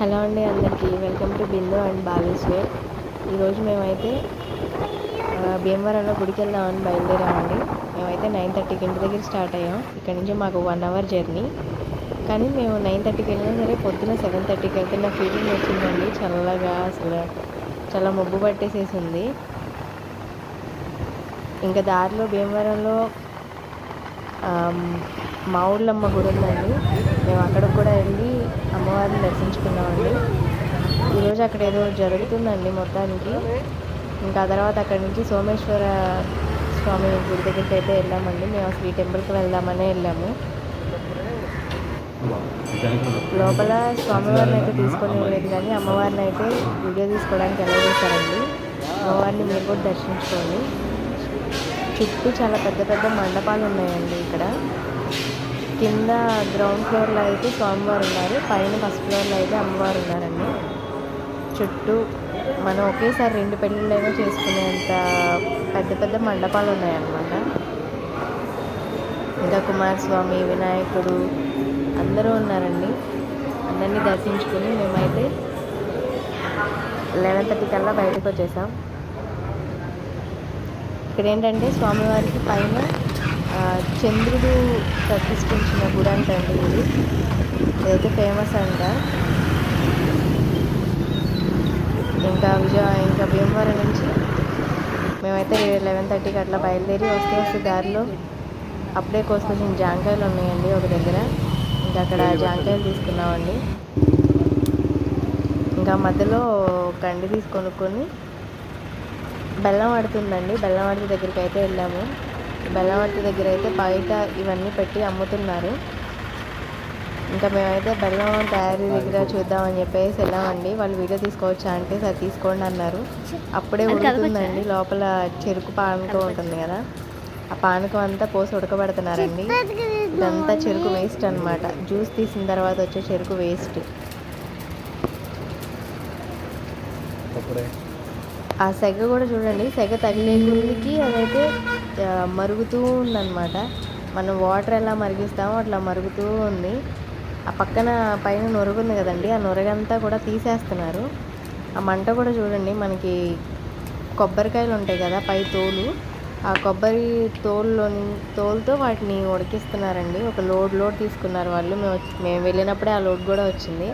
Hello అండి అందరికీ. Welcome to Bindu and Baleshwar ఈరోజు మేమైతే భీమవరంలో గుడికి వెళ్దామని బయలుదేరామండి. మేమైతే నైన్ థర్టీకి ఇంటి దగ్గర స్టార్ట్ అయ్యాం. ఇక్కడ నుంచి మాకు వన్ అవర్ జర్నీ. కానీ మేము నైన్ థర్టీకి వెళ్ళినా సరే పొద్దున సెవెన్ థర్టీకి వెళ్తున్న ఫీలింగ్ వచ్చిందండి. చల్లగా అసలు చాలా మబ్బు పట్టేసేసింది. ఇంకా దారిలో భీమవరంలో మా ఊళ్ళమ్మ గుడి ఉందండి. మేము అక్కడికి కూడా వెళ్ళి అమ్మవారిని దర్శించుకున్నామండి. ఈరోజు అక్కడ ఏదో జరుగుతుందండి మొత్తానికి. ఇంకా తర్వాత అక్కడి నుంచి సోమేశ్వర స్వామి గుడి దగ్గరికి అయితే వెళ్ళామండి. మేము అసలు ఈ టెంపుల్కి వెళ్దామనే వెళ్ళాము. లోపల స్వామివారిని అయితే తీసుకొని వెళ్ళలేదు కానీ అమ్మవారిని అయితే వీడియో తీసుకోవడానికి ఎలా చేశారండి. అమ్మవారిని మీరు కూడా దర్శించుకోండి. చుట్టూ చాలా పెద్ద పెద్ద మండపాలు ఉన్నాయండి ఇక్కడ. కింద గ్రౌండ్ ఫ్లోర్లో అయితే స్వామివారు ఉన్నారు. పైన ఫస్ట్ ఫ్లోర్లో అయితే అమ్మవారు ఉన్నారండి. చుట్టూ మనం ఒకేసారి రెండు పెళ్ళిళ్ళైనా చేసుకునేంత పెద్ద పెద్ద మండపాలు ఉన్నాయన్నమాట. ఇంకా కుమారస్వామి వినాయకుడు అందరూ ఉన్నారండి. అందరినీ దర్శించుకుని మేమైతే లెవెన్ థర్టీ కల్లా బయటకు వచ్చేసాం. ఇక్కడ ఏంటంటే స్వామివారికి పైన చంద్రుడు ప్రతిష్ఠించిన గుడి అంటండి ఇది. ఇదైతే ఫేమస్ అంట. ఇంకా విజయ ఇంకా భీమవరం నుంచి మేమైతే లెవెన్ థర్టీకి అట్లా బయలుదేరి వస్తే వస్తే దారిలో అప్పుడే కోసుకొచ్చిన జాంకాయలు ఉన్నాయండి ఒక దగ్గర. ఇంకా అక్కడ జాంకాయలు తీసుకున్నామండి. ఇంకా మధ్యలో కండి తీసుకొనుక్కొని కొనుక్కొని బెల్లం ఆడుతుందండి బెల్లం ఆడుతు దగ్గరికి అయితే వెళ్ళాము. బెల్లం ఆడుతు దగ్గర అయితే బయట ఇవన్నీ పెట్టి అమ్ముతున్నారు. ఇంకా మేమైతే బెల్లం తయారీ దగ్గర చూద్దామని చెప్పేసి వెళ్ళామండి. వాళ్ళు వీడియో తీసుకోవచ్చా అంటే సరే తీసుకోండి అన్నారు. అప్పుడే ఉడుకుతుందండి. లోపల చెరుకు పానకం ఉంటుంది కదా ఆ పానకం అంతా పోసి ఉడకబెడుతున్నారండి. ఇదంతా చెరుకు వేస్ట్ అన్నమాట. జ్యూస్ తీసిన తర్వాత వచ్చే చెరుకు వేస్ట్. ఆ సెగ కూడా చూడండి సెగ తగిలే కొద్దికి అదైతే మరుగుతూ ఉందన్నమాట. మనం వాటర్ ఎలా మరిగిస్తామో అట్లా మరుగుతూ ఉంది. ఆ పక్కన పైన నొరుగుంది కదండి ఆ నొరగంతా కూడా తీసేస్తున్నారు. ఆ మంట కూడా చూడండి మనకి కొబ్బరికాయలు ఉంటాయి కదా పై తోలు. ఆ కొబ్బరి తోలులో తోలుతో వాటిని ఉడికిస్తున్నారండి. ఒక లోడ్ లోడ్ తీసుకున్నారు వాళ్ళు. మేము వచ్చి- మేము వెళ్ళినప్పుడే ఆ లోడ్ కూడా వచ్చింది.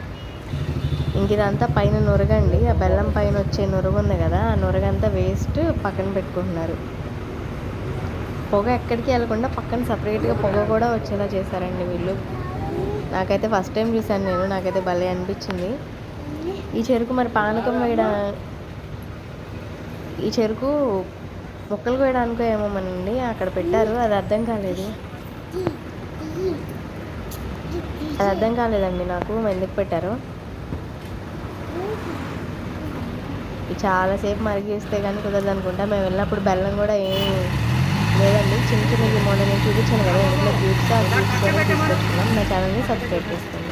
ఇంక ఇదంతా పైన నురగండి. ఆ బెల్లం పైన వచ్చే నురుగు ఉంది కదా ఆ నురగంతా వేస్ట్ పక్కన పెట్టుకుంటున్నారు. పొగ ఎక్కడికి వెళ్ళకుండా పక్కన సపరేట్గా పొగ కూడా వచ్చేలా చేశారండి వీళ్ళు. నాకైతే ఫస్ట్ టైం చూశాను నేను నాకైతే భలే అనిపించింది. ఈ చెరుకు మరి పానకం వేయడా ఈ చెరుకు ముక్కలు కోయడానికో ఏమో మనండి అక్కడ పెట్టారు అది అర్థం కాలేదు. అది అర్థం కాలేదండి నాకు ఎందుకు పెట్టారో ఇది చాలాసేపు మరిగిస్తే కానీ కుదరదు అనుకుంటా. మేము వెళ్ళినప్పుడు బెల్లం కూడా ఏం లేదండి. చిన్న చిన్న మొన్న నేను చూపించాను కదా ఇంట్లో క్యూబ్స్ ఆ క్యూబ్స్ కూడా తీసుకొచ్చుకున్నాం. నా ఛానల్ని సబ్స్క్రైబ్ చేసుకోండి.